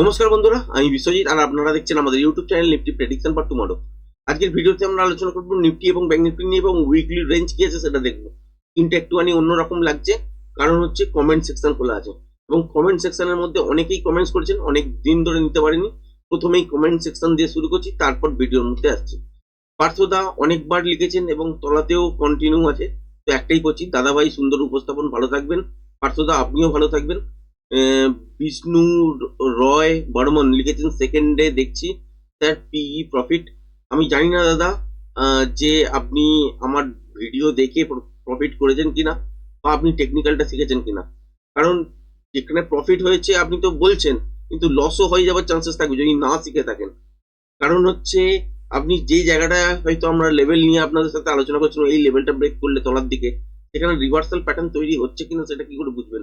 নমস্কার বন্ধুরা, আমি বিশ্বজিৎ আর আপনারা দেখছেন আমাদের YouTube channel Nifty prediction for tomorrow আজকের ভিডিওতে আমরা আলোচনা করব নিফটি এবং ব্যাংক নিফটি নিয়ে এবং উইকলি রেঞ্জ কি আছে সেটা দেখব। কিন্তু একটুখানি অন্যরকম লাগছে, কারণ হচ্ছে কমেন্ট সেকশন খোলা আছে। এবং কমেন্ট সেকশনের মধ্যে অনেকেই কমেন্টস করেছেন, অনেক দিন ধরে নিতে পারেনি। প্রথমেই কমেন্ট সেকশন দিয়ে শুরু করছি, তারপর ভিডিওর মধ্যে আসছি। পার্থদা অনেকবার লিখেছেন এবং তলাতেও কন্টিনিউ আছে। তো একটাই করছি, দাদাভাই সুন্দর উপস্থাপন, ভালো থাকবেন। পার্থদা, আপনিও ভালো থাকবেন। বিষ্ণু রয় বর্মন লিখেছেন সেকেন্ডে দেখছি। স্যার পিই প্রফিট আমি জানি না দাদা যে আপনি আমার ভিডিও দেখে প্রফিট করেছেন কিনা, বা আপনি টেকনিক্যালটা শিখেছেন কিনা। কারণ, যেখানে প্রফিট হয়েছে, আপনি তো বলছেন, কিন্তু লসও হয়ে যাওয়ার চান্সেস থাকবে যদি না শিখে থাকেন। কারণ হচ্ছে, আপনি যে জায়গাটা হয়তো আমরা লেভেল নিয়ে আপনাদের সাথে আলোচনা করছিলাম, এই লেভেলটা ব্রেক করলে তলার দিকে, সেখানে রিভার্সাল প্যাটার্ন তৈরি হচ্ছে কিনা, সেটা কি করে বুঝবেন?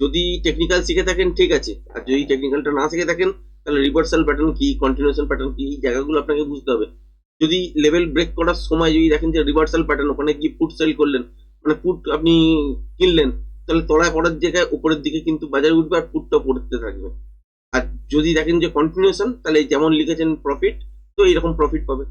যদি টেকনিক্যাল শিখে থাকেন, ঠিক আছে। আর যদি টেকনিক্যালটা না শিখে থাকেন, তাহলে রিভার্সাল প্যাটার্ন কি কন্টিনিউশন প্যাটার্ন কি, এই জায়গাগুলো আপনাকে বুঝতে হবে। যদি লেভেল ব্রেক করার সময় যদি দেখেন যে রিভার্সাল প্যাটার্ন ওখানে গিয়ে ফুট সেল করলেন মানে ফুট আপনি কিনলেন, তাহলে তলায় পড়ার জায়গায় উপরের দিকে কিন্তু বাজারে উঠবে আর ফুটটা পড়তে থাকবে। আর যদি দেখেন যে কন্টিনিউশন তাহলে যেমন লিখেছেন প্রফিট তো এরকম প্রফিট পাবে।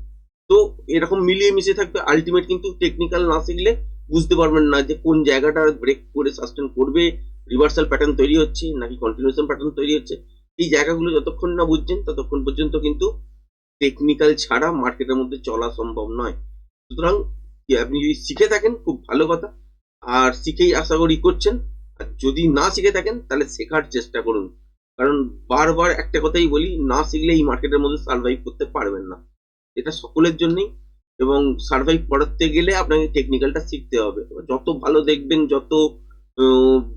তো এরকম মিলিয়ে মিশিয়ে থাকবে আলটিমেট কিন্তু টেকনিক্যাল না শিখলে বুঝতে পারবেন না যে কোন জায়গাটা ব্রেক করে সাস্টেন করবে রিভার্সাল প্যাটার্ন তৈরি হচ্ছে নাকি কন্টিনিউশন প্যাটার্ন তৈরি হচ্ছে, এই জায়গাগুলো যতক্ষণ না বুঝছেন ততক্ষণ পর্যন্ত কিন্তু টেকনিক্যাল ছাড়া মার্কেটের মধ্যে চলা সম্ভব নয়। সুতরাং আপনি যদি শিখে থাকেন, খুব ভালো কথা। আর শিখেই আশা করি করছেন। আর যদি না শিখে থাকেন, তাহলে শেখার চেষ্টা করুন। কারণ বারবার একটা কথাই বলি, না শিখলে এই মার্কেটের মধ্যে সার্ভাইভ করতে পারবেন না। এটা সকলের জন্যই। এবং সার্ভাইভ করাতে গেলে আপনাকে টেকনিক্যালটা শিখতে হবে। যত ভালো দেখবেন, যত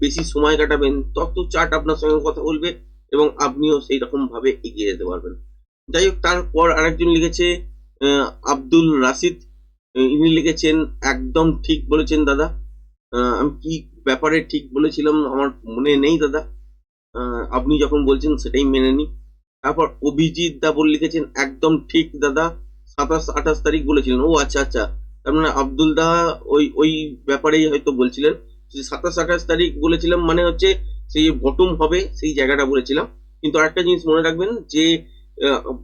বেশি সময় কাটাবেন, তত চার্ট আপনার সঙ্গে কথা বলবে এবং আপনিও সেই রকম ভাবে এগিয়ে যেতে পারবেন। যাই হোক, তারপর আরেকজন লিখেছে আব্দুল রাশিদ। ইনি লিখেছেন, একদম ঠিক বলেছেন দাদা। আমি কি ব্যাপারে ঠিক বলেছিলাম আমার মনে নেই দাদা। আপনি যখন বলছেন সেটাই মেনে নিই তারপর অভিজিৎ দা বলে লিখেছেন, একদম ঠিক দাদা, সাতাশ, আঠাশ তারিখ বলেছিলেন। ও আচ্ছা আচ্ছা। তার মানে আব্দুল দা ওই ওই ব্যাপারেই হয়তো বলছিলেন। সাতাশ আঠাশ তারিখ বলেছিলাম মানে হচ্ছে সেই বটম হবে সেই জায়গাটা বলেছিলাম। কিন্তু আরেকটা জিনিস মনে রাখবেন যে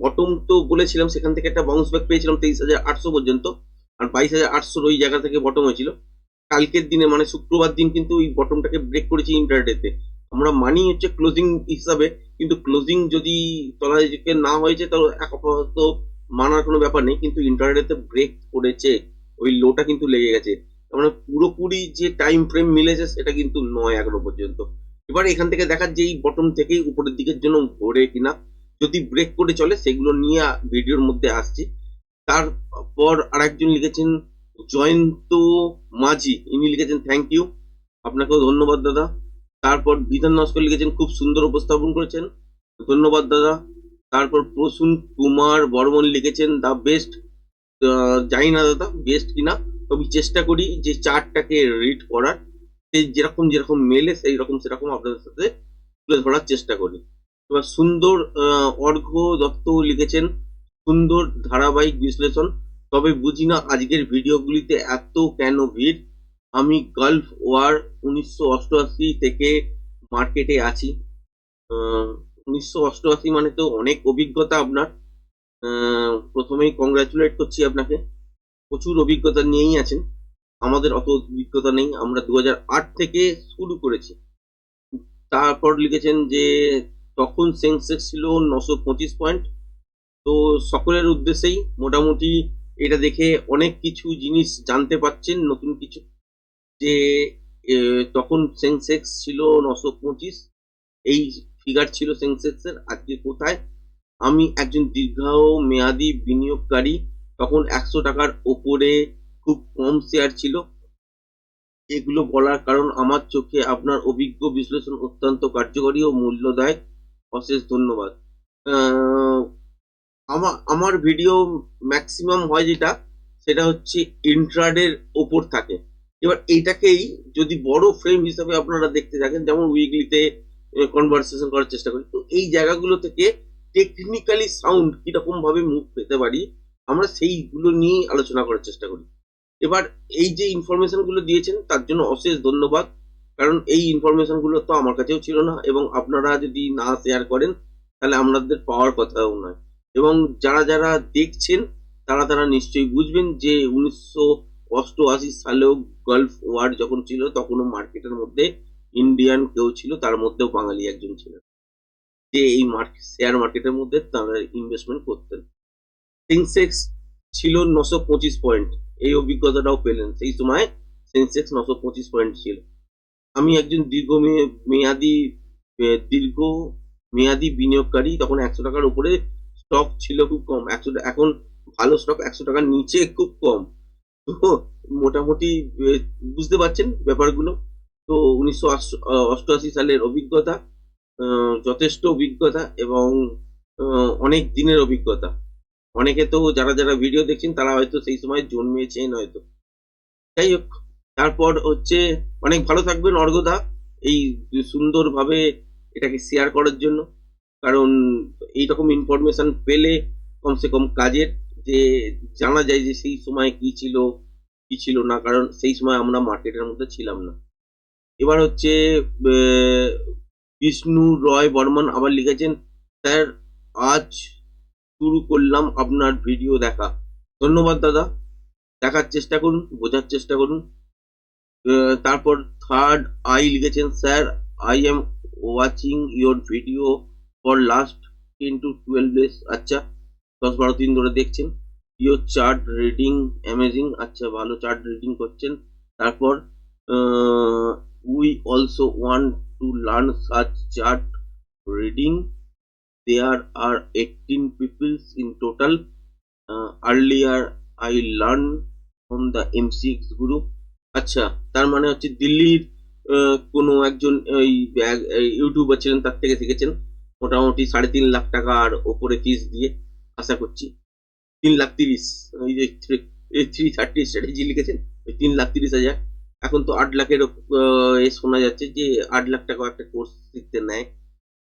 বটম তো বলেছিলাম, সেখান থেকে একটা বাউন্স ব্যাক পেয়েছিলাম তেইশ হাজার আটশো পর্যন্ত। আর বাইশ হাজার আটশোর ওই জায়গা থেকে বটম হয়েছিল। কালকের দিনে মানে শুক্রবার দিন কিন্তু ওই বটমটাকে ব্রেক করেছি ইন্টারডেতে আমরা মানি হচ্ছে ক্লোজিং হিসাবে, কিন্তু ক্লোজিং যদি তলায় না হয়েছে, তাহলে এক আপাতত মানার কোনো ব্যাপার নেই, কিন্তু ইন্টারনেটে ব্রেক করেছে। ওই লোটা কিন্তু লেগে গেছে। মানে পুরোপুরি যে টাইম ফ্রেম মিলেছে সেটা কিন্তু নয় এগারো পর্যন্ত। এবার এখান থেকে দেখার যে এই বটম থেকেই উপরের দিকের জন্য ঘোরে কিনা। যদি ব্রেক করে চলে, সেগুলো নিয়ে ভিডিওর মধ্যে আসছি। তারপর আরেকজন লিখেছেন, জয়ন্ত মাঝি। ইনি লিখেছেন থ্যাংক ইউ আপনাকেও ধন্যবাদ, দাদা। তারপর বিধান নস্কর লিখেছেন, খুব সুন্দর উপস্থাপন করেছেন। ধন্যবাদ, দাদা। তারপর প্রসূন কুমার বর্মন লিখেছেন দ্য বেস্ট জানি না, দাদা বেস্ট কিনা? তবে চেষ্টা করি যে চার্টটাকে রিড করার। যেরকম যেরকম মেলে, সেই রকম সেরকম আপনাদের সাথে তুলে ধরার চেষ্টা করি। এবার সুন্দর অর্ঘ্য দত্ত লিখেছেন, সুন্দর ধারাবাহিক বিশ্লেষণ। তবে বুঝি না আজকের ভিডিওগুলিতে এত কেন ভিড়? আমি গালফ ওয়ার উনিশশো অষ্টআশি থেকে মার্কেটে আছি। উনিশশো অষ্টআশি মানে তো অনেক অভিজ্ঞতা আপনার। প্রথমেই কংগ্রাচুলেট করছি আপনাকে। প্রচুর অভিজ্ঞতা নিয়েই আছেন। আমাদের অত অভিজ্ঞতা নেই। আমরা দু থেকে শুরু করেছি। তারপর লিখেছেন যে তখন সেন্সেক্স ছিল নশো পঁচিশ পয়েন্ট। তো সকলের উদ্দেশ্যেই মোটামুটি এটা দেখে অনেক কিছু জিনিস জানতে পাচ্ছেন নতুন কিছু। যে তখন সেন্সেক্স ছিল নশো পঁচিশ। এই ফিগার ছিল সেন্সেক্সের। আজকে কোথায়? আমি একজন দীর্ঘ মেয়াদি বিনিয়োগকারী। তখন একশো টাকার ওপরে খুব কম শেয়ার ছিল। এগুলো বলার কারণ আমার চোখে আপনার অভিজ্ঞ বিশ্লেষণ অত্যন্ত কার্যকরী ও মূল্য দেয় অশেষ ধন্যবাদ। আমার আমার ভিডিও ম্যাক্সিমাম হয় যেটা, সেটা হচ্ছে ইন্ট্রাডের ওপর থাকে। এবার এইটাকেই যদি বড় ফ্রেম হিসাবে আপনারা দেখতে থাকেন, যেমন উইকলিতে কনভারসেশন করার চেষ্টা করি, তো এই জায়গাগুলো থেকে টেকনিক্যালি সাউন্ড কীরকম ভাবে মুখ পেতে পারি আমরা সেইগুলো নিয়েই আলোচনা করার চেষ্টা করি। এবার এই যে ইনফরমেশনগুলো দিয়েছেন, তার জন্য অশেষ ধন্যবাদ। কারণ এই ইনফরমেশনগুলো তো আমার কাছেও ছিল না এবং আপনারা যদি না শেয়ার করেন, তাহলে আপনাদের পাওয়ার কথাও নয়। এবং যারা যারা দেখছেন, তারা তারা নিশ্চয়ই বুঝবেন যে উনিশশো অষ্টআশি সালেও গালফ ওয়ার যখন ছিল, তখনও মার্কেটের মধ্যে ইন্ডিয়ান কেউ ছিল, তার মধ্যেও বাঙালি একজন ছিলেন। যে এই মার্কেট শেয়ার মার্কেটের মধ্যে তারা ইনভেস্টমেন্ট করতেন। সেন্সেক্স ছিল নশো পঁচিশ পয়েন্ট এই অভিজ্ঞতাটাও পেলেন। সেই সময় সেন্সেক্স নশো পঁচিশ পয়েন্ট ছিল। আমি একজন দীর্ঘ মেয়ে- মেয়াদি দীর্ঘ মেয়াদি বিনিয়োগকারী। তখন একশো টাকার উপরে স্টক ছিল খুব কম। একশো এখন ভালো স্টক একশো টাকার নিচে খুব কম। তো মোটামুটি বুঝতে পারছেন ব্যাপারগুলো? তো উনিশশো অষ্টআশি সালের অভিজ্ঞতা যথেষ্ট অভিজ্ঞতা এবং অনেক দিনের অভিজ্ঞতা। অনেকে তো যারা যারা ভিডিও দেখছেন, তারা হয়তো সেই সময় জন্মেছেন হয়তো। যাই হোক, তারপর হচ্ছে, অনেক ভালো থাকবেন অর্ঘদা, এই সুন্দরভাবে এটাকে শেয়ার করার জন্য। কারণ এইরকম ইনফরমেশন পেলে কমসে কম কাজের যে জানা যায় যে সেই সময় কি ছিল কি ছিল না, কারণ সেই সময় আমরা মার্কেটের মধ্যে ছিলাম না। এবার হচ্ছে বিষ্ণু রয় বর্মন আবার লিখেছেন, স্যার, আজ শুরু করলাম আপনার ভিডিও দেখা। ধন্যবাদ, দাদা। দেখার চেষ্টা করুন, বোঝার চেষ্টা করুন। তারপর থার্ড আই লিখেছেন sir I am watching your video for last ten to twelve days আচ্ছা দশ বারো দিন ধরে দেখছেন। ইয়োর চার্ট রিডিং অ্যামেজিং আচ্ছা ভালো চার্ট রিডিং করছেন। তারপর we also want to learn such chart reading there are 18 peoples in total. Uh, earlier i learned from the m6 group আচ্ছা তার মানে হচ্ছে দিল্লির কোনো একজন ওই ইউটিউবার ছিলেন তার থেকে শিখেছেন। মোটামুটি সাড়ে তিন লাখ টাকার ওপরে ফিস দিয়ে আশা করছি। তিন লাখ তিরিশ ওই যে থ্রি থার্টি স্ট্র্যাটেজি লিখেছেন ওই তিন লাখ তিরিশ হাজার। এখন তো আট লাখের এ শোনা যাচ্ছে যে আট লাখ টাকা একটা কোর্স শিখতে নেয়।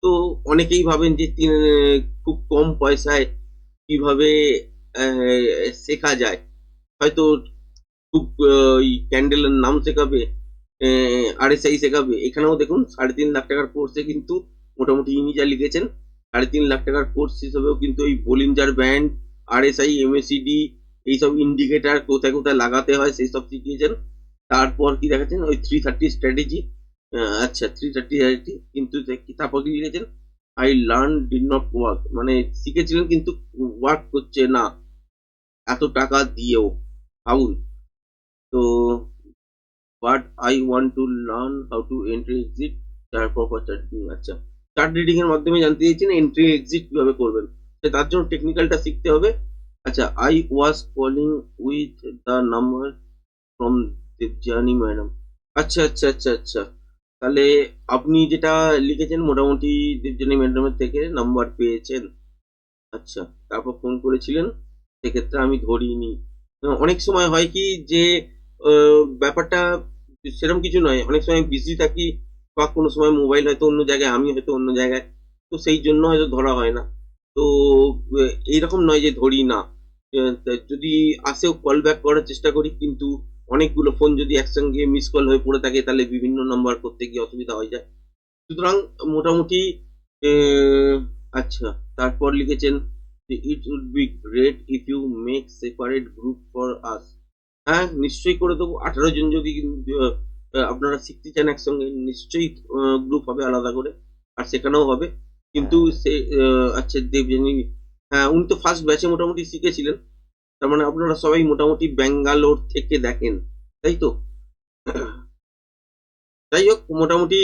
তো অনেকেই ভাবেন যে খুব কম পয়সায় কীভাবে শেখা যায়। হয়তো খুব ওই ক্যান্ডেলের নাম শেখাবে আরএসআই শেখাবে। এখানেও দেখুন, সাড়ে তিন লাখ টাকার কোর্সে কিন্তু মোটামুটি ইনি যা লিখেছেন, সাড়ে তিন লাখ টাকার কোর্স হিসেবেও কিন্তু ওই বোলিঞ্জার ব্যান্ড আরএসআই এমএসিডি এইসব ইন্ডিকেটার কোথায় কোথায় লাগাতে হয়, সেই সব শিখিয়েছেন। তারপর কি দেখাচ্ছেন? ওই থ্রি থার্টি স্ট্র্যাটেজি আচ্ছা থ্রি থার্টি আইটি কিন্তু যে- তারপর কি লিখেছেন I learn did not work মানে শিখেছিলেন কিন্তু ওয়ার্ক করছে না। এত টাকা দিয়েও ভাবুন তো but I want to learn how to entry exit তারপর চার্ট আচ্ছা। চার্ট রিডিং এর মাধ্যমে জানতে চাইছেন এন্ট্রি এক্সিট কীভাবে করবেন? তার জন্য টেকনিক্যালটা শিখতে হবে। আচ্ছা I was calling with the number from Debjani madam আচ্ছা আচ্ছা আচ্ছা আচ্ছা। তাহলে আপনি যেটা লিখেছেন মোটামুটি দেবজানি ম্যাডামের থেকে নাম্বার পেয়েছেন। আচ্ছা তারপর ফোন করেছিলেন, সেক্ষেত্রে আমি ধরিনি। অনেক সময় হয় কি যে ব্যাপারটা সেরকম কিছু নয়। অনেক সময় বিজি থাকি বা কোনো সময় মোবাইল হয়তো অন্য জায়গায়, আমি হয়তো অন্য জায়গায়। তো সেই জন্য হয়তো ধরা হয় না। তো এইরকম নয় যে ধরি না। যদি আসেও কল ব্যাক করার চেষ্টা করি, কিন্তু অনেকগুলো ফোন যদি একসঙ্গে মিস কল হয়ে পড়ে থাকে, তাহলে বিভিন্ন নাম্বার করতে গিয়ে অসুবিধা হয়ে যায়। সুতরাং মোটামুটি আচ্ছা তারপর লিখেছেন it would be great if you make separate group for us হ্যাঁ নিশ্চয়ই করে দেবো। আঠারো জন যদি আপনারা শিখতে চান একসঙ্গে, নিশ্চয়ই গ্রুপ হবে আলাদা করে, আর সেখানেও হবে। কিন্তু সে আচ্ছা দেবজানি হ্যাঁ উনি তো ফার্স্ট ব্যাচে মোটামুটি শিখেছিলেন। তার মানে আপনারা সবাই মোটামুটি ব্যাঙ্গালোর থেকে দেখেন, তাই তো? যাই হোক, মোটামুটি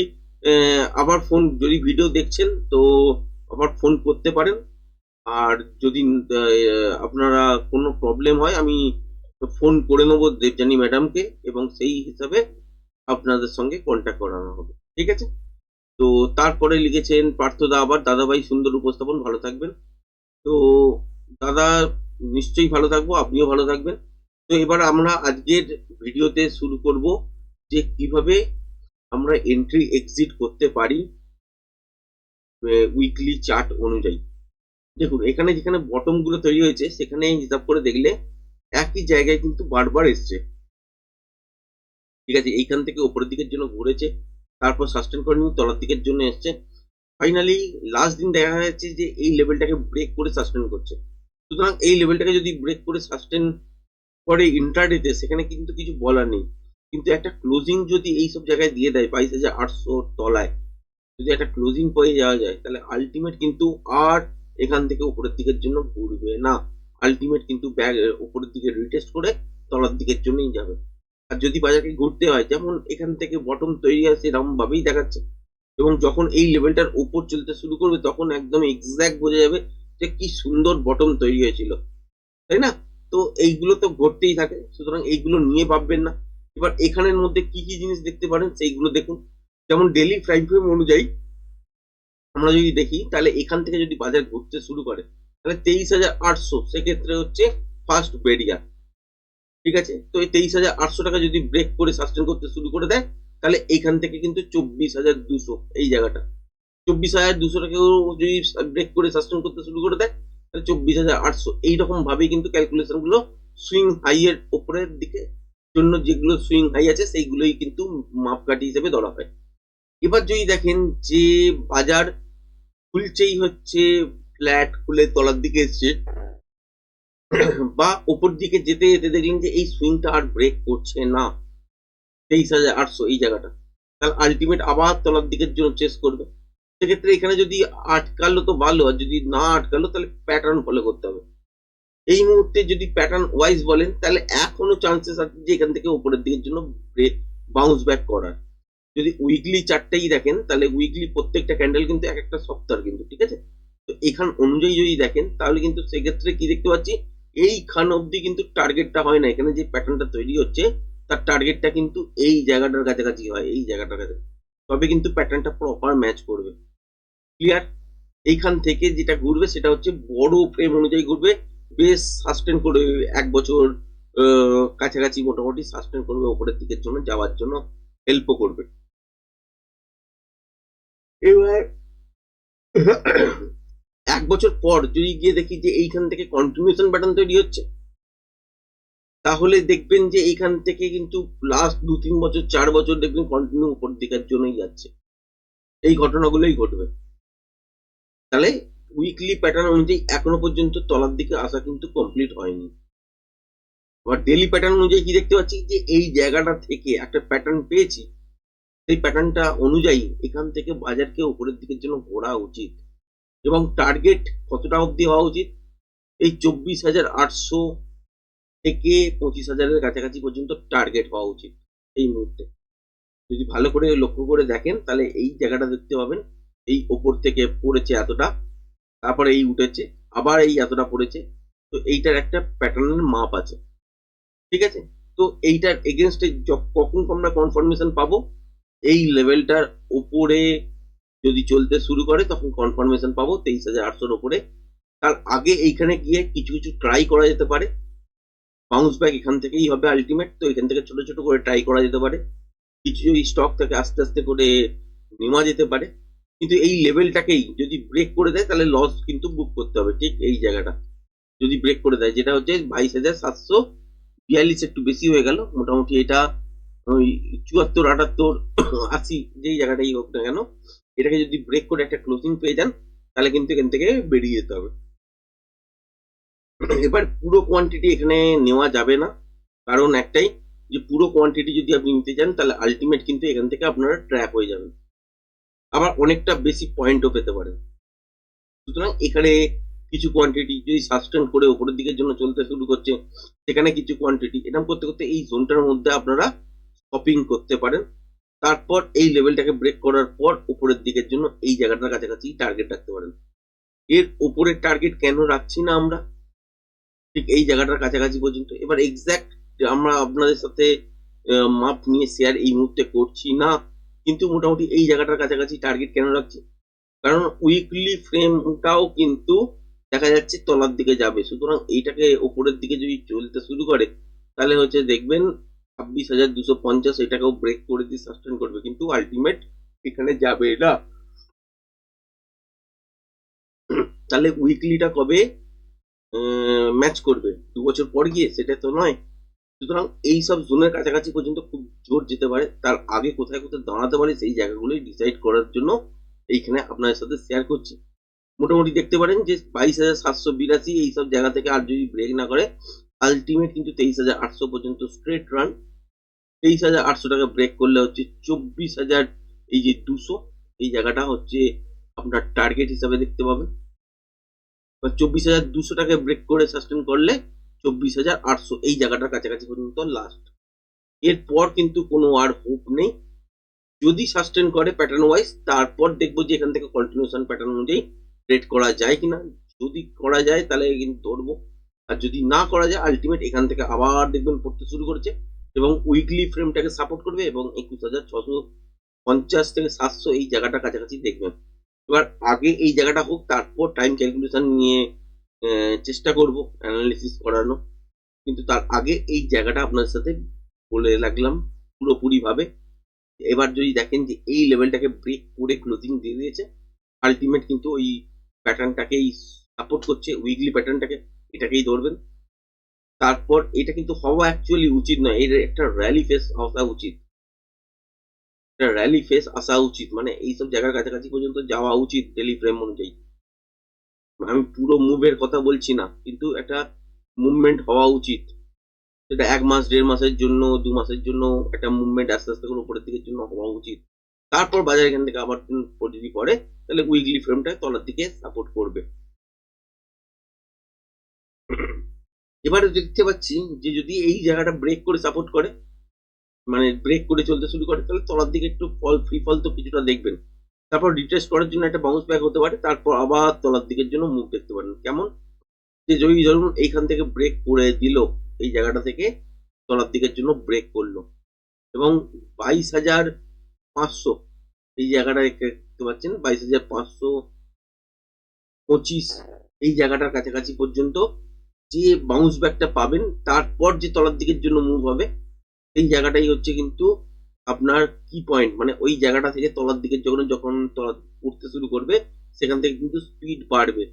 আবার ফোন যদি ভিডিও দেখছেন, তো আবার ফোন করতে পারেন। আর যদি আপনারা কোনো প্রবলেম হয়, আমি ফোন করে নেব দেবজানি ম্যাডামকে এবং সেই হিসাবে আপনাদের সঙ্গে কন্ট্যাক্ট করানো হবে, ঠিক আছে? তো তারপরে লিখেছেন পার্থদা আবার, দাদাভাই সুন্দর উপস্থাপন, ভালো থাকবেন। তো দাদা নিশ্চয়ই ভালো থাকব, আপনিও ভালো থাকবেন। তো এবার আমরা আজকের ভিডিওতে শুরু করব যে কীভাবে আমরা এন্ট্রি এক্সিট করতে পারি উইকলি চার্ট অনুযায়ী। দেখুন, এখানে যেখানে বটমগুলো তৈরি হয়েছে সেখানে হিসাব করে দেখলে একই জায়গায় কিন্তু বারবার এসছে। ঠিক আছে, এইখান থেকে ওপরের দিকের জন্য ঘুরেছে, তারপর সাস্টেন করে নিয়ে তলার দিকের জন্য এসছে। ফাইনালি লাস্ট দিন দেখা যাচ্ছে যে এই লেভেলটাকে ব্রেক করে সাস্টেন করছে। সুতরাং এই লেভেলটাকে যদি ব্রেক করে সাস্টেন করে ইন্টারডেতে সেখানে কিন্তু কিছু বলার নেই। কিন্তু একটা ক্লোজিং যদি এই সব জায়গায় দিয়ে দেয়, বাইশ হাজার আটশো তলায়, যদি একটা ক্লোজিং পেয়ে যাওয়া যায়, তাহলে আলটিমেট কিন্তু আর এখান থেকে উপরের দিকের জন্য ঘুরবে না। আলটিমেট কিন্তু ব্যাগ উপরের দিকে রিটেস্ট করে তলার দিকের জন্যই যাবে। আর যদি বাজারকে ঘুরতে হয়, যেমন এখান থেকে বটম তৈরি হয় এরকম ভাবেই দেখাচ্ছে। এবং যখন এই লেভেলটার উপর চলতে শুরু করবে, তখন একদম এক্স্যাক্ট বোঝা যাবে যে কি সুন্দর বটম তৈরি হয়েছিল, তাই না? তো এইগুলো তো ঘটতেই থাকে, সুতরাং এইগুলো নিয়ে ভাববেন না। এবার এখানের মধ্যে কি কি জিনিস দেখতে পারেন, সেইগুলো দেখুন। যেমন ডেলি প্রাইম ফ্রেম অনুযায়ী আমরা যদি দেখি, তাহলে এখান থেকে যদি বাজার ঘুরতে শুরু করে, তাহলে তেইশ হাজার আটশো, সেক্ষেত্রে হচ্ছে ফার্স্ট বেরিয়ার ঠিক আছে? তো এই তেইশ হাজার আটশো টাকা যদি ব্রেক করে সাস্টেন করতে শুরু করে দেয়, তাহলে এখান থেকে কিন্তু চব্বিশ হাজার দুশো, এই জায়গাটা। চব্বিশ হাজার দুশো টাকাও যদি ব্রেক করে সাস্টেন করতে শুরু করে দেয়, তাহলে চব্বিশ হাজার আটশো। এইরকম ভাবেই কিন্তু ক্যালকুলেশনগুলো সুইং হাই এর উপরের দিকে, জন্য যেগুলো সুইং হাই আছে, সেইগুলোই কিন্তু মাপকাঠি হিসেবে ধরা হয়। এবার যদি দেখেন যে বাজার খুলছেই হচ্ছে ফ্ল্যাট খুলে তলার দিকে এসছে, বা ওপর দিকে যেতে যেতে দেখলেন যে এই সুইংটা আর ব্রেক করছে না, তেইশ হাজার আটশো এই জায়গাটা। তাহলে আলটিমেট আবার তলার দিকের জন্য চেস করবে। সেক্ষেত্রে এখানে যদি আটকালো তো ভালো, আর যদি না আটকালো তাহলে প্যাটার্ন ফলো করতে হবে। এই মুহূর্তে যদি প্যাটার্ন ওয়াইজ বলেন, তাহলে এখনও চান্সেস আছে যে এখান থেকে উপরের দিকের জন্য বাউন্স ব্যাক করার। যদি উইকলি চারটেই দেখেন, তাহলে উইকলি প্রত্যেকটা ক্যান্ডেল কিন্তু এক একটা সপ্তাহ কিন্তু, ঠিক আছে? তো এখান অনুযায়ী যদি দেখেন, তাহলে কিন্তু সেক্ষেত্রে কি দেখতে পাচ্ছি? এইখান অবধি কিন্তু টার্গেটটা হয় না। এখানে যে প্যাটার্নটা তৈরি হচ্ছে, তার টার্গেটটা কিন্তু এই জায়গাটার কাছাকাছি হয়, এই জায়গাটার কাছে তবে কিন্তু প্যাটার্নটা প্রপার ম্যাচ করবে। ক্লিয়ার এইখান থেকে যেটা ঘুরবে সেটা হচ্ছে বড় ফ্রেম অনুযায়ী ঘুরবে, বেশ সাস্টেন করবে এক বছর কাছাকাছি মোটামুটি সাস্টেন করবে ওপরের দিকের জন্য, যাওয়ার জন্য হেল্পও করবে। এবার, এক বছর পর যদি গিয়ে দেখি যে এইখান থেকে কন্টিনিউশন প্যাটার্ন তৈরি হচ্ছে, তাহলে দেখবেন যে এইখান থেকে কিন্তু লাস্ট দু তিন বছর, চার বছর দেখবেন কন্টিনিউ উপর দিকের জন্যই যাচ্ছে। এই ঘটনাগুলোই ঘটবে। তাহলে উইকলি প্যাটার্ন অনুযায়ী এখনও পর্যন্ত তলার দিকে আসা কিন্তু কমপ্লিট হয়নি। আবার ডেলি প্যাটার্ন অনুযায়ী কি দেখতে পাচ্ছি যে এই জায়গাটা থেকে একটা প্যাটার্ন পেয়েছি, সেই প্যাটার্নটা অনুযায়ী এখান থেকে বাজারকে উপরের দিকের জন্য ঘোরা উচিত এবং টার্গেট কতটা অবধি হওয়া উচিত? এই চব্বিশ হাজার আটশো থেকে পঁচিশ হাজারের কাছাকাছি পর্যন্ত টার্গেট হওয়া উচিত এই মুহূর্তে। যদি ভালো করে লক্ষ্য করে দেখেন তাহলে এই জায়গাটা দেখতে পাবেন এই ওপর থেকে পড়েছে এতটা, তারপরে এই উঠেছে, আবার এই এতটা পড়েছে, তো এইটার একটা প্যাটার্নের মাপ আছে। ঠিক আছে? তো এইটার এগেনস্টে কখন আমরা কনফার্মেশন পাবো? এই লেভেলটার ওপরে যদি চলতে শুরু করে, তখন কনফার্মেশন পাবো তেইশ হাজার আটশোর ওপরে। তার আগে এইখানে গিয়ে কিছু কিছু ট্রাই করা যেতে পারে। বাউন্স ব্যাক এখান থেকেই হবে আলটিমেট তো এখান থেকে ছোট ছোট করে ট্রাই করা যেতে পারে। কিছু স্টক থেকে আস্তে আস্তে করে নেওয়া যেতে পারে। কিন্তু এই লেভেলটাকেই যদি ব্রেক করে দেয়, তাহলে লস কিন্তু বুক করতে হবে, ঠিক এই জায়গাটা। যদি ব্রেক করে দেয়, যেটা হচ্ছে বাইশ হাজার সাতশো বিয়াল্লিশ একটু বেশি হয়ে গেল, মোটামুটি এটা ওই চুয়াত্তর, আটাত্তর, আশি, যেই জায়গাটাই হোক না কেন, এটাকে যদি ব্রেক করে একটা ক্লোজিং পেয়ে যান, তাহলে কিন্তু এখান থেকে বেরিয়ে যেতে হবে। এবার পুরো কোয়ান্টিটি এখানে নেওয়া যাবে না, কারণ একটাই যে পুরো কোয়ান্টিটি যদি আপনি নিতে চান, তাহলে আলটিমেট কিন্তু এখান থেকে আপনারা ট্র্যাপ হয়ে যাবেন। আবার অনেকটা বেশি পয়েন্টও পেতে পারেন সুতরাং এখানে কিছু কোয়ান্টিটি যদি সাস্টেন করে উপরের দিকের জন্য চলতে শুরু করছে, সেখানে কিছু কোয়ান্টিটি এরকম করতে করতে এই জোনটার মধ্যে আপনারা শপিং করতে পারেন। তারপর এই লেভেলটাকে ব্রেক করার পর উপরের দিকের জন্য এই জায়গাটার কাছাকাছি টার্গেট রাখতে পারেন। এর উপরের টার্গেট কেন রাখছি না আমরা? ঠিক এই জায়গাটার কাছাকাছি পর্যন্ত। এবার এক্স্যাক্ট আমরা আপনাদের সাথে মাপ নিয়ে শেয়ার এই মুহূর্তে করছি না কিন্তু মোটামুটি এই জায়গাটার কাছাকাছি টার্গেট কেন রাখছি? কারণ উইকলি ফ্রেমটাও কিন্তু দেখা যাচ্ছে তলার দিকে যাবে। সুতরাং এইটাকে ওপরের দিকে যদি চলতে শুরু করে, তাহলে হচ্ছে দেখবেন ছাব্বিশ হাজার দুশো পঞ্চাশ এটাকেও ব্রেক করে দিয়ে সাস্টেন করবে। কিন্তু আলটিমেট এখানে যাবে এটা তাহলে উইকলিটা কবে ম্যাচ করবে? দু বছর পর গিয়ে? সেটা তো নয়। সুতরাং এই সব জোনের কাছাকাছি পর্যন্ত খুব জোর যেতে পারে। তার আগে কোথায় কোথায় দাঁড়াতে পারে সেই জায়গাগুলোই ডিসাইড করার জন্য এইখানে আপনাদের সাথে শেয়ার করছি। মোটামুটি দেখতে পারেন যে বাইশ হাজার সাতশো বিরাশি এইসব জায়গা থেকে আর যদি ব্রেক না করে আলটিমেট কিন্তু তেইশ হাজার আটশো পর্যন্ত স্ট্রেট রান তেইশ হাজার আটশো টাকা ব্রেক করলে হচ্ছে চব্বিশ হাজার, এই যে দুশো, এই জায়গাটা হচ্ছে আপনার টার্গেট হিসাবে দেখতে পাবেন। চব্বিশ হাজার দুশো টাকা ব্রেক করে সাস্টেন করলে চব্বিশ হাজার আটশো। এই জায়গাটার কাছাকাছি পর্যন্ত লাস্ট এরপর কিন্তু কোনো আর হোপ নেই। যদি সাস্টেন করে প্যাটার্ন ওয়াইজ তারপর দেখব যে এখান থেকে কন্টিনিউশন প্যাটার্ন অনুযায়ী ট্রেড করা যায় কিনা। যদি করা যায়, তাহলে কিন্তু ধরবো। আর যদি না করা যায় আলটিমেট এখান থেকে আবার দেখবেন পড়তে শুরু করেছে এবং উইকলি ফ্রেমটাকে সাপোর্ট করবে এবং একুশ হাজার ছশো পঞ্চাশ থেকে সাতশো এই জায়গাটা কাছাকাছি দেখবেন। এবার আগে এই জায়গাটা হোক, তারপর টাইম ক্যালকুলেশন নিয়ে চেষ্টা করব অ্যানালিসিস করানো কিন্তু তার আগে এই জায়গাটা আপনার সাথে বলে রাখলাম পুরোপুরিভাবে। এবার যদি দেখেন যে এই লেভেলটাকে ব্রেক করে ক্লোজিং দিয়ে দিয়েছে আলটিমেট কিন্তু ওই প্যাটার্নটাকেই সাপোর্ট করছে উইকলি প্যাটার্নটাকে এটাকেই ধরবেন। তারপর এটা কিন্তু হওয়া অ্যাকচুয়ালি উচিত নয়, এর একটা র্যালি ফেস আসা উচিত। একটা র্যালি ফেস আসা উচিত মানে এইসব জায়গার কাছাকাছি পর্যন্ত যাওয়া উচিত ডেলি ফ্রেম অনুযায়ী। আমি পুরো মুভের কথা বলছি না, কিন্তু একটা মুভমেন্ট হওয়া উচিত। সেটা এক মাস, দেড় মাসের জন্য, দু মাসের জন্য একটা মুভমেন্ট আস্তে আস্তে করে উপরের দিকের জন্য হওয়া উচিত। তারপর বাজার এখান থেকে আবার যদি পড়ে, তাহলে উইকলি ফ্রেমটা তলার দিকে সাপোর্ট করবে। এবারে দেখতে পাচ্ছি যে যদি এই জায়গাটা ব্রেক করে সাপোর্ট করে মানে ব্রেক করে চলতে শুরু করে, তাহলে তলার দিকে একটু ফল ফ্রি ফল তো কিছুটা দেখবেন। তারপর রিটেস্ট করার জন্য একটা বাউন্স ব্যাক হতে পারে, তারপর আবার তলার দিকের জন্য মুভ দেখতে পারেন। কেমন? যে যদি ধরুন এইখান থেকে ব্রেক করে দিল, এই জায়গাটা থেকে তলার দিকের জন্য ব্রেক করল, এবং বাইশ হাজার পাঁচশো, এই জায়গাটা দেখতে পাচ্ছেন, বাইশ হাজার পাঁচশো পঁচিশ, এই জায়গাটার কাছাকাছি পর্যন্ত যে বাউন্স ব্যাকটা পাবেন, তারপর যে তলার দিকের জন্য মুভ হবে, এই জায়গাটাই হচ্ছে কিন্তু আপনার কি পয়েন্ট মানে ওই জায়গাটা থেকে তলার দিকে যখন যখন তলা উঠতে শুরু করবে, সেখান থেকে কিন্তু স্পিড বাড়বে।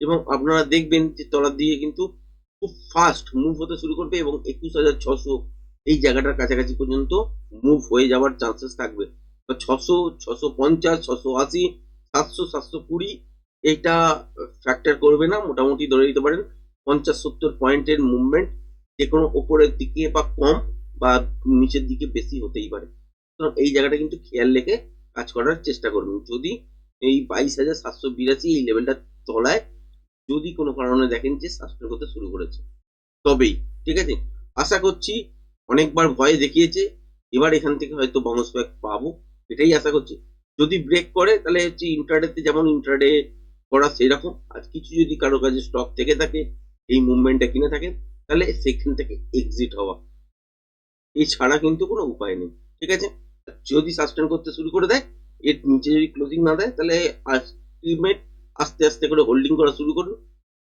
এবং আপনারা দেখবেন যে তলার দিকে কিন্তু খুব ফাস্ট মুভ হতে শুরু করবে এবং একুশ হাজার ছশো এই জায়গাটার কাছাকাছি পর্যন্ত মুভ হয়ে যাওয়ার চান্সেস থাকবে। ছশো ছশো পঞ্চাশ, ছশো আশি, সাতশো সাতশো কুড়ি, এইটা ফ্যাক্টর করবে না। মোটামুটি ধরে নিতে পারেন, পঞ্চাশ, সত্তর পয়েন্টের মুভমেন্ট যে কোনো ওপরের দিকে বা কম বা নিচের দিকে বেশি হতেই পারে। এই জায়গাটা কিন্তু খেয়াল রেখে কাজ করার চেষ্টা করবেন যদি এই বাইশ হাজার সাতশো বিরাশি এই লেভেলটা তলায় যদি কোনো কারণে দেখেন যে সাস্টেন করতে শুরু করেছে। তবেই, ঠিক আছে? আশা করছি অনেকবার ভয় দেখিয়েছে, এবার এখান থেকে হয়তো বাউন্স ব্যাক পাবো, এটাই আশা করছি। যদি ব্রেক করে, তাহলে হচ্ছে ইন্টারডেতে যেমন ইন্টারডে করা সেরকম, আর কিছু যদি কারও কাছে স্টক থেকে থাকে, এই মুভমেন্টটা কিনে থাকে তাহলে সেখান থেকে এক্সিট হওয়া। এছাড়া কিন্তু কোনো উপায় নেই, ঠিক আছে? যদি সাস্টেন করতে শুরু করে দেয়, এর নিচে যদি ক্লোজিং না দেয়, তাহলে আলটিমেট আস্তে আস্তে করে হোল্ডিং করা শুরু করুন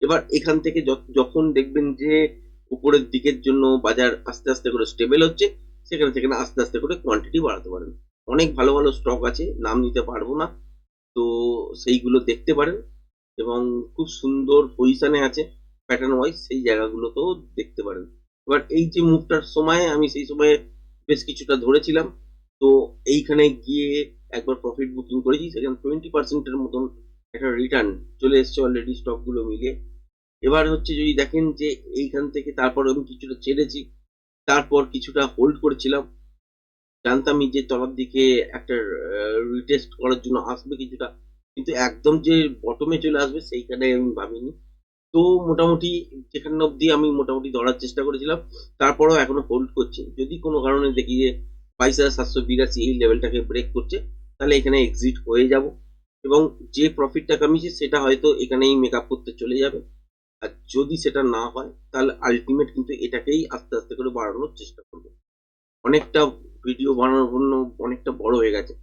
এবার এখান থেকে যখন দেখবেন যে উপরের দিকের জন্য বাজার আস্তে আস্তে করে স্টেবল হচ্ছে, সেখানে সেখানে আস্তে আস্তে করে কোয়ান্টিটি বাড়াতে পারেন। অনেক ভালো ভালো স্টক আছে, নাম নিতে পারব না, তো সেইগুলো দেখতে পারেন এবং খুব সুন্দর পজিশনে আছে প্যাটার্ন ওয়াইজ সেই জায়গাগুলোতেও দেখতে পারেন। এবার এই যে মুভটার সময়, আমি সেই সময় বেশ কিছুটা ধরেছিলাম তো এইখানে গিয়ে একবার প্রফিট বুকিং করেছি, সেখানে টোয়েন্টি পার্সেন্টের মতন একটা রিটার্ন চলে এসছে অলরেডি স্টকগুলো মিলিয়ে এবার হচ্ছে যদি দেখেন যে এইখান থেকে তারপর আমি কিছুটা ছেড়েছি, তারপর কিছুটা হোল্ড করেছিলাম জানতামই যে তলার দিকে একটা রিটেস্ট করার জন্য আসবে কিছুটা, কিন্তু একদম যে বটমে চলে আসবে সেইখানে আমি ভাবিনি। তো মোটামুটি যেখানে অবধি আমি মোটামুটি ধরার চেষ্টা করেছিলাম, তারপরেও এখনও হোল্ড করছি। যদি কোনো কারণে দেখি যে বাইশ হাজার সাতশো বিরাশি এই লেভেলটাকে ব্রেক করছে, তাহলে এখানে এক্সিট হয়ে যাব। এবং যে প্রফিটটা কামিয়েছে সেটা হয়তো এখানেই মেক করতে চলে যাবে। আর যদি সেটা না হয়, তাহলে আলটিমেট কিন্তু এটাকেই আস্তে আস্তে করে বাড়ানোর চেষ্টা করব। অনেকটা ভিডিও বানানোর জন্য অনেকটা বড় হয়ে গেছে।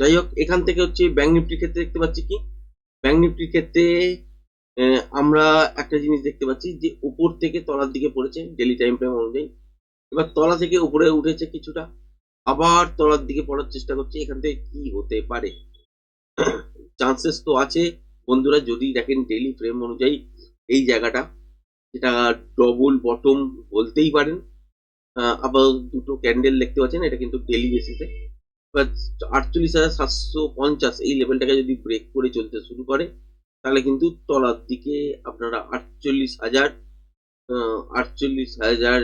যাই হোক, এখান থেকে হচ্ছে ব্যাংক নিফটির ক্ষেত্রে দেখতে পাচ্ছি কি? ব্যাংক নিফটির ক্ষেত্রে আমরা একটা জিনিস দেখতে পাচ্ছি যে, উপর থেকে তলার দিকে পড়েছে ডেলি টাইম ফ্রেম অনুযায়ী। এবার তলা থেকে উপরে উঠেছে কিছুটা। আবার তলার দিকে পড়ার চেষ্টা করছে, এখান থেকে কি হতে পারে? চান্সেস তো আছে। বন্ধুরা, যদি দেখেন ডেলি ফ্রেম অনুযায়ী এই জায়গাটা যেটা ডবল বটম বলতেই পারেন। আবার দুটো ক্যান্ডেল দেখতে পাচ্ছেন, এটা কিন্তু ডেলি বেসিসে আটচল্লিশ হাজার সাতশো পঞ্চাশ, এই লেভেলটাকে যদি ব্রেক করে চলতে শুরু করে, তাহলে কিন্তু তলার দিকে আপনারা আটচল্লিশ হাজার আটচল্লিশ হাজার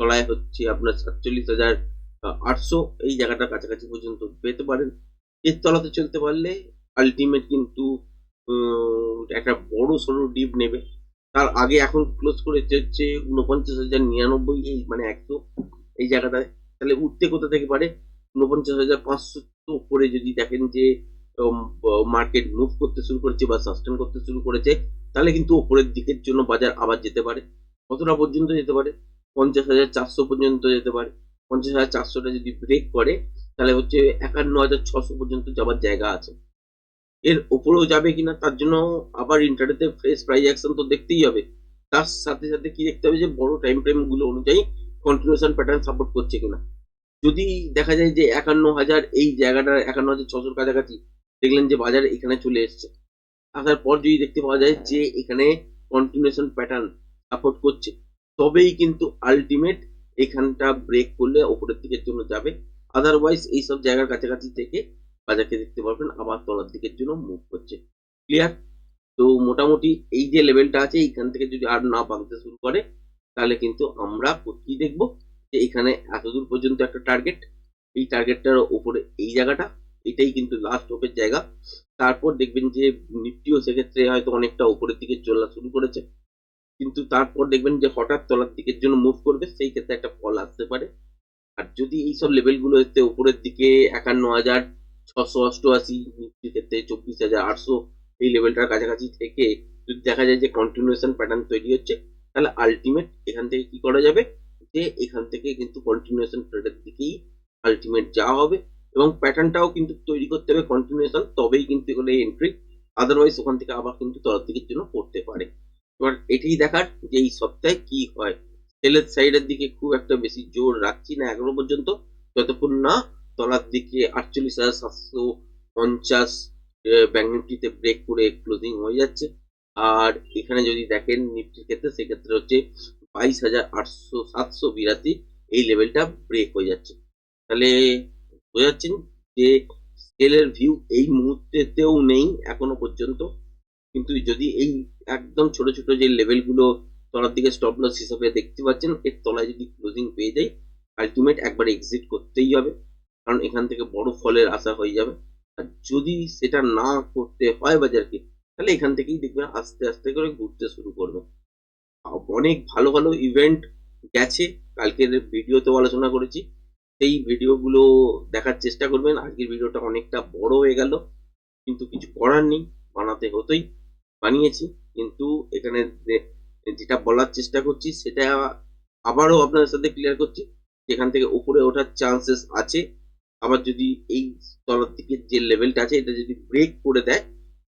তলায় হচ্ছে আপনার সাতচল্লিশ হাজার আটশো এই জায়গাটা কাছাকাছি পর্যন্ত পেতে পারেন। এর তলাতে চলতে পারলে আলটিমেট কিন্তু একটা বড় সড়ো ডিপ নেবে। তার আগে এখন ক্লোজ করেছে হচ্ছে উনপঞ্চাশ হাজার নিরানব্বই, এই মানে একশো এই জায়গাটায়। তাহলে উঠতে কোথা থেকে পারে? উনপঞ্চাশ হাজার পাঁচশো উপরে যদি দেখেন যে মার্কেট মুভ করতে শুরু করেছে বা সাস্টেন করতে শুরু করেছে, তাহলে কিন্তু ওপরের দিকের জন্য বাজার আবার যেতে পারে। কতটা পর্যন্ত যেতে পারে? পঞ্চাশ হাজার চারশো পর্যন্ত যেতে পারে। পঞ্চাশ হাজার চারশোটা যদি ব্রেক করে, তাহলে হচ্ছে একান্ন হাজার ছশো পর্যন্ত যাবার জায়গা আছে। এর উপরেও যাবে কিনা, তার জন্য আবার ইন্টারনেটে ফ্রেশ প্রাইস অ্যাকশন তো দেখতেই হবে। তার সাথে সাথে কি দেখতে হবে যে, বড় টাইম ফ্রেমগুলো অনুযায়ী কন্টিনিউশন প্যাটার্ন সাপোর্ট করছে কিনা। যদি দেখা যায় যে একান্ন হাজার এই জায়গাটা, একান্ন হাজার ছশোর কাছাকাছি, দেখলেন যে বাজার এখানে চলে এসছে। আসার পর যদি দেখতে পাওয়া যায় যে এখানে কন্টিনিউশন প্যাটার্ন সাপোর্ট করছে। তবেই কিন্তু আলটিমেট এখানটা ব্রেক করলে ওপরের দিকের জন্য যাবে। আদারওয়াইজ এইসব জায়গার কাছাকাছি থেকে বাজারকে দেখতে পারবেন, আবার তলার দিকের জন্য মুভ করছে। ক্লিয়ার তো মোটামুটি এই যে লেভেলটা আছে, এইখান থেকে যদি আর না ভাঙতে শুরু করে, তাহলে কিন্তু আমরা কি দেখব? যে এখানে এতদূর পর্যন্ত একটা টার্গেট এই টার্গেটটার উপরে এই জায়গাটা, এটাই কিন্তু লাস্ট হোপের জায়গা। তারপর দেখবেন যে নিফটিও সেক্ষেত্রে হয়তো অনেকটা উপরের দিকে চলা শুরু করেছে। কিন্তু তারপর দেখবেন যে হঠাৎ তলার দিকের জন্য মুভ করবে, সেই ক্ষেত্রে একটা ফল আসতে পারে। আর যদি এইসব লেভেলগুলো এতে উপরের দিকে একান্ন হাজার ছশো অষ্টআশি নিফটির ক্ষেত্রে চব্বিশ হাজার আটশো, এই লেভেলটার কাছাকাছি থেকে যদি দেখা যায় যে কন্টিনিউশন প্যাটার্ন তৈরি হচ্ছে, তাহলে আলটিমেট এখান থেকে কি করা যাবে? যে এখান থেকে কিন্তু কন্টিনিউশন প্যাটার্ন দিকেই আলটিমেট যাওয়া হবে এবং প্যাটার্নটাও কিন্তু তৈরি করতে হবে কন্টিনিউশন তবেই কিন্তু এগুলো এন্ট্রি আদারওয়াইজ ওখান থেকে আবার কিন্তু তলার দিকের জন্য পড়তে পারে। এবার এটাই দেখার যে এই সপ্তাহে কি হয়। সেলের সাইডের দিকে খুব একটা বেশি জোর রাখছি না এখনও পর্যন্ত। যতক্ষণ না তলার দিকে আটচল্লিশ হাজার সাতশো পঞ্চাশ ব্যাঙ্ক নিফটিতে ব্রেক করে ক্লোজিং হয়ে যাচ্ছে। আর এখানে যদি দেখেন নিফটির ক্ষেত্রে, সেক্ষেত্রে হচ্ছে বাইশ হাজার আটশো সাতশো বিরাশি এই লেভেলটা ব্রেক হয়ে যাচ্ছে। তাহলে বোঝাচ্ছেন যে স্কেলের ভিউ এই মুহূর্তেতেও নেই এখনও পর্যন্ত। কিন্তু যদি এই একদম ছোট ছোট যে লেভেলগুলো তলার দিকে স্টপ লস হিসাবে দেখতে পাচ্ছেন এর তলায় যদি ক্লোজিং পেয়ে যায় আলটিমেট একবার এক্সিট করতেই হবে। কারণ এখান থেকে বড় ফলের আশা হয়ে যাবে। আর যদি সেটা না করতে হয় বাজারকে, তাহলে এখান থেকেই দেখবেন আস্তে আস্তে করে ঘুরতে শুরু করবে। অনেক ভালো ভালো ইভেন্ট গেছে। কালকের ভিডিওতেও আলোচনা করেছি। সেই ভিডিওগুলো দেখার চেষ্টা করবেন। আজকের ভিডিওটা অনেকটা বড় হয়ে গেল। কিন্তু কিছু করার নেই। বানাতে হতোই। বানিয়েছি। কিন্তু এখানে যেটা বলার চেষ্টা করছি সেটা আবারও আপনাদের সাথে ক্লিয়ার করছি, যেখান থেকে উপরে ওঠার চান্সেস আছে। আবার যদি এই তলার দিকে যে লেভেলটা আছে, এটা যদি ব্রেক করে দেয়,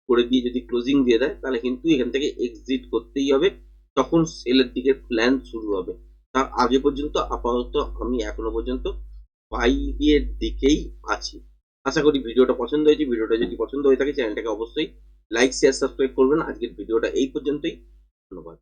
করে দিয়ে যদি ক্লোজিং দিয়ে দেয়, তাহলে কিন্তু এখান থেকে এক্সিট করতেই হবে। তখন সেলের দিকে প্ল্যান শুরু হবে। তার আগে পর্যন্ত আপাতত আমি এখনও পর্যন্ত বাইরের দিকেই আছি। আশা করি ভিডিওটা পছন্দ হয়েছে। ভিডিওটা যদি পছন্দ হয়ে থাকে চ্যানেলটাকে অবশ্যই লাইক শেয়ার সাবস্ক্রাইব করবেন। আজকের ভিডিওটা এই পর্যন্তই। ধন্যবাদ।